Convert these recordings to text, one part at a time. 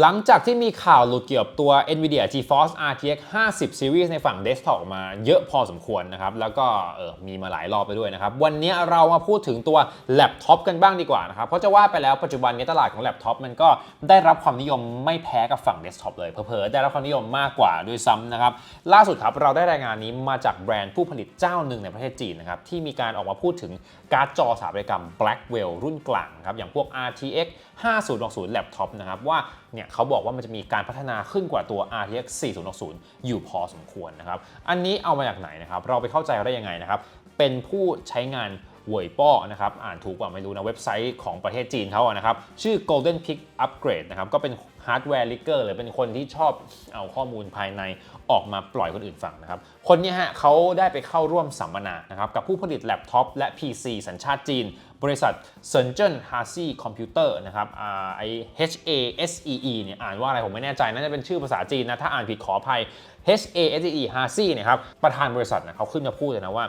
หลังจากที่มีข่าวหลุดเกี่ยวกับตัว NVIDIA GeForce RTX 50 Series ในฝั่ง Desktop ออกมาเยอะพอสมควรนะครับ แล้วก็เออมีมาหลายรอบไปด้วยนะครับ วันนี้เรามาพูดถึงตัวแล็ปท็อปกันบ้างดีกว่านะครับ เพราะจะว่าไปแล้วปัจจุบันนี้ตลาดของแล็ปท็อปมันก็ได้รับความนิยมไม่แพ้กับฝั่ง Desktop เลยเผลอๆได้รับความนิยมมากกว่าด้วยซ้ำนะครับ ล่าสุดครับเราได้รายงานนี้มาจากแบรนด์ผู้ผลิตเจ้าหนึ่งในประเทศจีนนะครับที่มีการออกมาพูดถึงการ์ดจอสถาปัตยกรรม Blackwell รุ่นกลางครับอย่างพวก RTX 5060 Laptop นะครับว่า เนี่ยเขาบอกว่ามันจะมีการพัฒนาขึ้นกว่าตัว RTX 4060 อยู่พอสมควรนะครับ อันนี้เอามาจากไหนนะครับ เราไปเข้าใจได้ยังไงนะครับ เป็นผู้ใช้งานเวยป้อนะครับ อ่านถูกกว่าไม่รู้นะ เว็บไซต์ของประเทศจีนเขาอะนะครับ ชื่อ Golden Peak Upgrade นะครับ ก็เป็นฮาร์ดแวร์ลิเกอร์หรือเป็นคนที่ชอบเอาข้อมูลภายในออกมาปล่อยคนอื่นฟังนะครับ คนนี้ฮะเขาได้ไปเข้าร่วมสัมมนานะครับ กับผู้ผลิตแล็ปท็อปและ PC สัญชาติจีน บริษัท s e n j e n h a s i Computer นะครับไอ H A S E E เนี่ยอ่านว่าอะไรผมไม่แน่ใจน่าจะเป็นชื่อภาษาจีนนะ ถ้าอ่านผิดขออภัย H A S E E h a s i เนี่ยครับประธานบริษัทนะเขาขึ้นมาพูดเลยนะว่า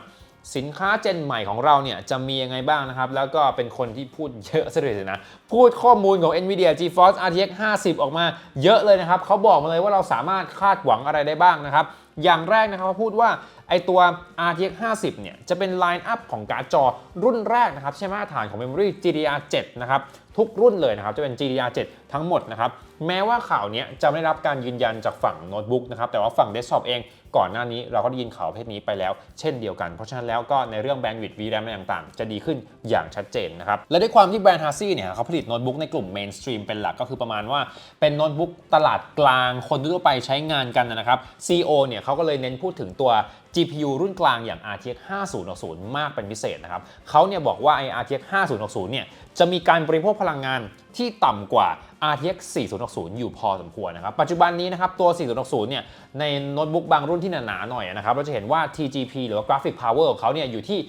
สินค้าเจนใหม่ของเราเนี่ยจะมียังไงบ้างนะครับ แล้วก็เป็นคนที่พูดเยอะซะเลยนะ พูดข้อมูลของ NVIDIA GeForce RTX 50 ออกมาเยอะเลยนะครับ เขาบอกมาเลยว่าเราสามารถคาดหวังอะไรได้บ้างนะครับ อย่างแรกนะครับเขาพูดว่าไอตัว RTX 50 เนี่ย จะเป็นไลน์อัพของการ์ดจอรุ่นแรกนะครับ ใช้มาตรฐานของ Memory GDDR7 นะครับ ทุกรุ่นเลยนะครับ จะเป็น GDDR7 ทั้งหมดนะครับ แม้ว่าข่าวนี้จะไม่ได้รับการยืนยันจากฝั่งโน้ตบุ๊กนะครับแต่ว่าฝั่งเดสก์ท็อปเองก่อนหน้านี้เราก็ได้ยินข่าวประเพศนี้ไปแล้วเช่นเดียวกัน เพราะฉะนั้นแล้วก็ในเรื่องแบนด์วิดต์ VRAM ต่างๆ จะดีขึ้นอย่างชัดเจนนะครับ และด้วยความที่แบรนด์ฮาร์ซี่เนี่ยเขาผลิตโน้ตบุ๊กในกลุ่มเมนสตรีมเป็นหลักก็คือประมาณว่าเป็นโน้ตบุ๊กตลาดกลางคนทั่วไปใช้งานกันนะครับ CEO เนี่ยเขาก็เลยเน้นพูดถึงตัว GPU รุ่นกลางอย่าง RTX 5060 มากเป็นพิเศษนะครับเขาเนี่ยบอกว่าไอ้ RTX 5060 เนี่ยจะมีการบริโภคพลังงานที่ต่ำกว่า RTX 4060 อยู่พอสมควรนะครับ ปัจจุบันนี้นะครับตัว 4060 เนี่ย ในโน้ตบุ๊กบางรุ่นที่หนาๆหน่อยนะครับ เราจะเห็นว่า TGP หรือว่า Graphic Power ของเขาเนี่ยอยู่ที่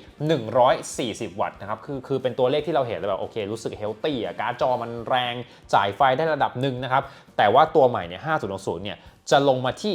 140 วัตต์นะครับ คือคือเป็นตัวเลขที่เราเห็นแล้วแบบโอเค รู้สึกเฮลตี้อะการ์ดจอมันแรงจ่ายไฟได้ระดับหนึ่งนะครับ แต่ว่าตัวใหม่เนี่ย 5060 เนี่ย จะลงมาที่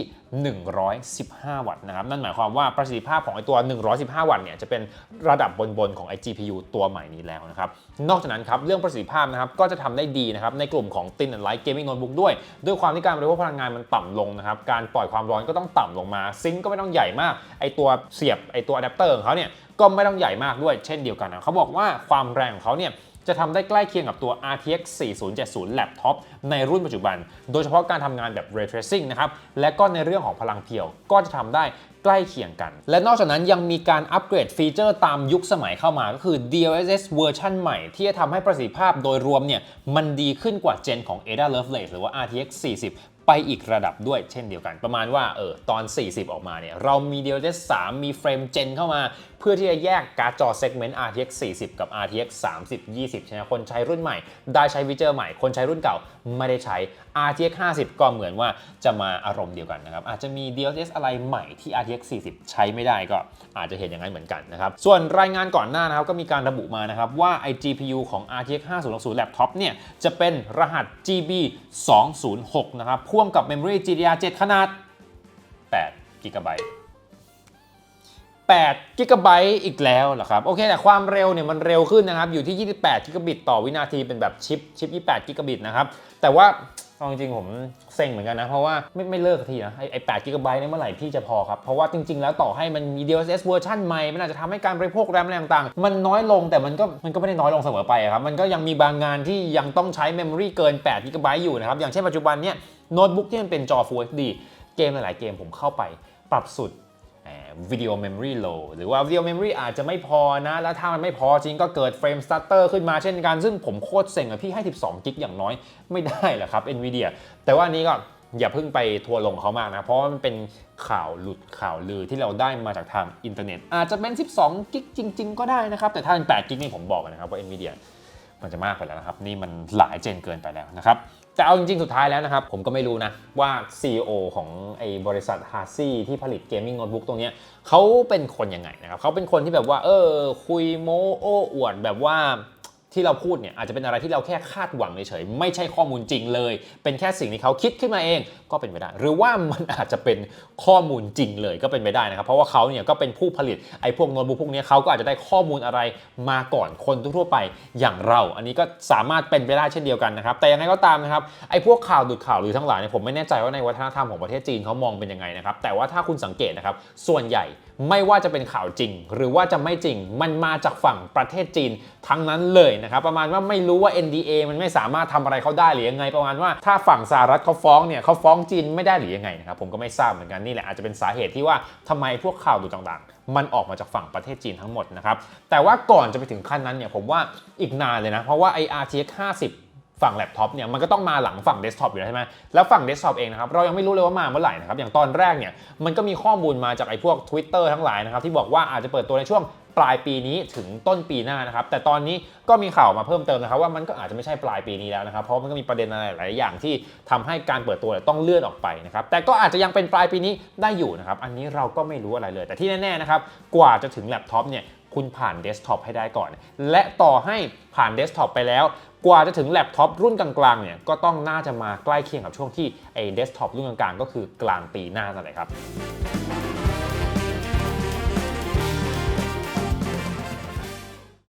115 วัตต์นะครับ นั่นหมายความว่าประสิทธิภาพของไอตัว 115 วัตต์เนี่ยจะเป็นระดับบนๆของไอ GPU ตัวใหม่นี้แล้วนะครับ นอกจากนั้นครับเรื่องประสิทธิภาพนะครับก็จะทำได้ดีนะครับในกลุ่มของ Thin and Light Gaming Notebook ด้วย ด้วยความที่การบริโภคพลังงานมันต่ำลงนะครับ การปล่อยความร้อนก็ต้องต่ำลงมา ซิงก์ก็ไม่ต้องใหญ่มาก ไอตัวเสียบไอตัวอะแดปเตอร์ของเขาเนี่ยก็ไม่ต้องใหญ่มากด้วยเช่นเดียวกันนะเขาบอกว่าความแรงของเขาเนี่ย จะทำได้ใกล้เคียงกับตัว RTX 4070 Laptop ในรุ่นปัจจุบัน โดยเฉพาะการทำงานแบบ Ray Tracing นะครับ และก็ในเรื่องของพลังเพียว ก็จะทำได้ใกล้เคียงกัน และนอกจากนั้นยังมีการอัปเกรดฟีเจอร์ตามยุคสมัยเข้ามาก็คือ DLSS เวอร์ชันใหม่ ที่จะทำให้ประสิทธิภาพโดยรวมเนี่ยมันดีขึ้นกว่าเจนของ Ada Lovelace หรือว่า RTX 40 ไปอีกระดับด้วยเช่นเดียวกัน ประมาณว่าเออตอน 40 ออกมาเนี่ยเรามี DLSS 3 มีเฟรมเจนเข้ามา เพื่อที่จะแยกการ์ดจอเซกเมนต์ RTX 40 กับ RTX 30 20 ใช่ไหมคนใช้รุ่นใหม่ ได้ใช้ฟีเจอร์ใหม่ คนใช้รุ่นเก่าไม่ได้ใช้ RTX 50 ก็เหมือนว่าจะมาอารมณ์เดียวกันนะครับอาจจะมี DLSS อะไรใหม่ที่ RTX 40 ใช้ไม่ได้ก็อาจจะเห็นอย่างนั้นเหมือนกันนะครับส่วนรายงานก่อนหน้านะครับก็มีการระบุมานะครับว่าไอ GPU ของ RTX 5060 Laptop เนี่ยจะเป็นรหัส GB 206นะครับพ่วงกับ Memory GDDR7 ขนาด8 GB 8กิกะไบต์อีกแล้วเหรอครับ โอเค แต่ความเร็วเนี่ยมันเร็วขึ้นนะครับ อยู่ที่ 28กิกะบิตต่อวินาทีเป็นแบบชิปชิป 28กิกะบิตนะครับ แต่ว่า เอาจริงๆผมเซ็งเหมือนกันนะ เพราะว่าไม่ไม่เลิกสักทีนะไอ้แปดกิกะไบต์เนี่ยเมื่อไหร่พี่จะพอครับ เพราะว่าจริงๆ แล้วต่อให้มันมี DLSS เวอร์ชันใหม่ มันอาจจะทำให้การบริโภคแรมอะไรต่างๆ มันน้อยลงแต่มันก็มันก็ไม่ได้น้อยลงเสมอไปครับ มันก็ยังมีบางงานที่ยังต้องใช้เมมโมรีเกิน8กิกะไบต์อยู่นะครับอย่างเช่นปัจจุบันเนี่ยโน้ตบุ๊กที่มันเป็นจอ Full HD เกมหลายๆเกมผมเข้าไปปรับสุด วิดีโอเมมโมรีโลหรือว่าวิดีโอเมมโมรีอาจจะไม่พอนะ แล้วถ้ามันไม่พอจริงก็เกิดเฟรมสตาร์เตอร์ขึ้นมาเช่นกัน ซึ่งผมโคตรเซ็งอะพี่ให้ 12 กิกอย่างน้อยไม่ได้หรอครับ NVIDIA แต่ว่านี้ก็อย่าเพิ่งไปทัวร์ลงเขามากนะ เพราะมันเป็นข่าวหลุดข่าวลือที่เราได้มาจากทางอินเทอร์เน็ต อาจจะเป็น 12 กิกจริง ๆ ก็ได้นะครับ แต่ถ้าเป็น8กิกนี่ผมบอกนนะครับว่า NVIDIA มันจะมากไปแล้วนะครับ นี่มันหลายเจนเกินไปแล้วนะครับ แต่เอาจริงๆ สุดท้ายแล้วนะครับ ผมก็ไม่รู้นะว่า CEO ของไอ้บริษัทฮาซี่ที่ผลิตเกมมิ่งโน้ตบุ๊กตรงนี้เขาเป็นคนยังไงนะครับเขาเป็นคนที่แบบว่าเออคุยโมโอ้อวดแบบว่า ที่เราพูดเนี่ยอาจจะเป็นอะไรที่เราแค่คาดหวังเฉยๆไม่ใช่ข้อมูลจริงเลย เป็นแค่สิ่งที่เขาคิดขึ้นมาเองก็เป็นไปได้ หรือว่ามันอาจจะเป็นข้อมูลจริงเลยก็เป็นไปได้นะครับ เพราะว่าเขาเนี่ยก็เป็นผู้ผลิตไอ้พวกโน้ตบุ๊กพวกนี้เขาก็อาจจะได้ข้อมูลอะไรมาก่อนคนทั่วไปอย่างเรา อันนี้ก็สามารถเป็นไปได้เช่นเดียวกันนะครับ แต่ยังไงก็ตามนะครับไอ้พวกข่าวดูดข่าวหรือทั้งหลายเนี่ยผมไม่แน่ใจว่าในวัฒนธรรมของประเทศจีนเขามองเป็นยังไงนะครับแต่ว่าถ้าคุณสังเกตนะครับส่วนใหญ่ ไม่ว่าจะเป็นข่าวจริง หรือว่าจะไม่จริงมันมาจากฝั่งประเทศจีนทั้งนั้นเลยนะครับประมาณว่าไม่รู้ว่า NDA มันไม่สามารถทำอะไรเขาได้หรือยังไง ประมาณว่าถ้าฝั่งสหรัฐเขาฟ้องเนี่ยเขาฟ้องจีนไม่ได้หรือยังไงนะครับผมก็ไม่ทราบเหมือนกันนี่แหละอาจจะเป็นสาเหตุที่ว่าทำไมพวกข่าวดูต่างๆ มันออกมาจากฝั่งประเทศจีนทั้งหมดนะครับแต่ว่าก่อนจะไปถึงขั้นนั้นเนี่ยผมว่าอีกนานเลยนะเพราะว่าไอ RTX 50 ฝั่งแล็ปท็อปเนี่ยมันก็ต้องมาหลังฝั่งเดสก์ท็อปอยู่แล้วใช่ไหมแล้วฝั่งเดสก์ท็อปเองนะครับเรายังไม่รู้เลยว่ามาเมื่อไหร่นะครับอย่างตอนแรกเนี่ยมันก็มีข้อมูลมาจากไอ้พวก Twitter ทั้งหลายนะครับที่บอกว่าอาจจะเปิดตัวในช่วงปลายปีนี้ถึงต้นปีหน้านะครับแต่ตอนนี้ก็มีข่าวมาเพิ่มเติมนะครับว่ามันก็อาจจะไม่ใช่ปลายปีนี้แล้วนะครับเพราะมันก็มีประเด็นอะไรหลายอย่างที่ทำให้การเปิดตัวต้องเลื่อนออกไปนะครับแต่ก็อาจจะยังเป็นปลายปีนี้ได้อยู่นะครับอันนี้เราก็ไม่รู้อะไรเลย แต่ที่แน่ๆนะครับกว่าจะถึงแล็ปท็อปเนี่ย คุณผ่านเดสก์ท็อปให้ได้ก่อน และต่อให้ผ่านเดสก์ท็อปไปแล้ว กว่าจะถึงแล็ปท็อปรุ่นกลางๆเนี่ยก็ต้องน่าจะมาใกล้เคียงกับช่วงที่ไอ้เดสก์ท็อปรุ่นกลางๆ ก็คือกลางปีหน้านั่นแหละครับ